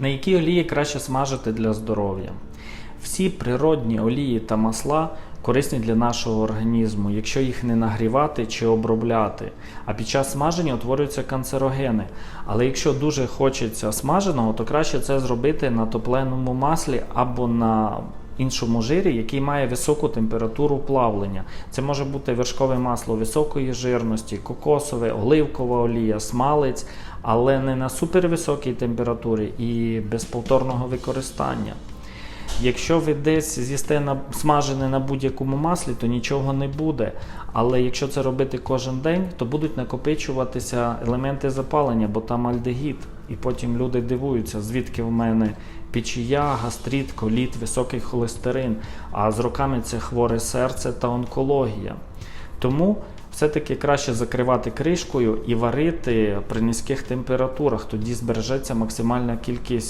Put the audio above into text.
На які олії краще смажити для здоров'я? Всі природні олії та масла корисні для нашого організму, якщо їх не нагрівати чи обробляти. А під час смаження утворюються канцерогени. Але якщо дуже хочеться смаженого, то краще це зробити на топленому маслі або на іншому жирі, який має високу температуру плавлення. Це може бути вершкове масло високої жирності, кокосове, оливкова олія, смалець, але не на супервисокій температурі і без повторного використання. Якщо ви десь з'їсте на смажене на будь-якому маслі, то нічого не буде. Але якщо це робити кожен день, то будуть накопичуватися елементи запалення, бо там альдегід. І потім люди дивуються, звідки в мене печія, гастрит, коліт, високий холестерин. А з роками це хворе серце та онкологія. Тому все-таки краще закривати кришкою і варити при низьких температурах, тоді збережеться максимальна кількість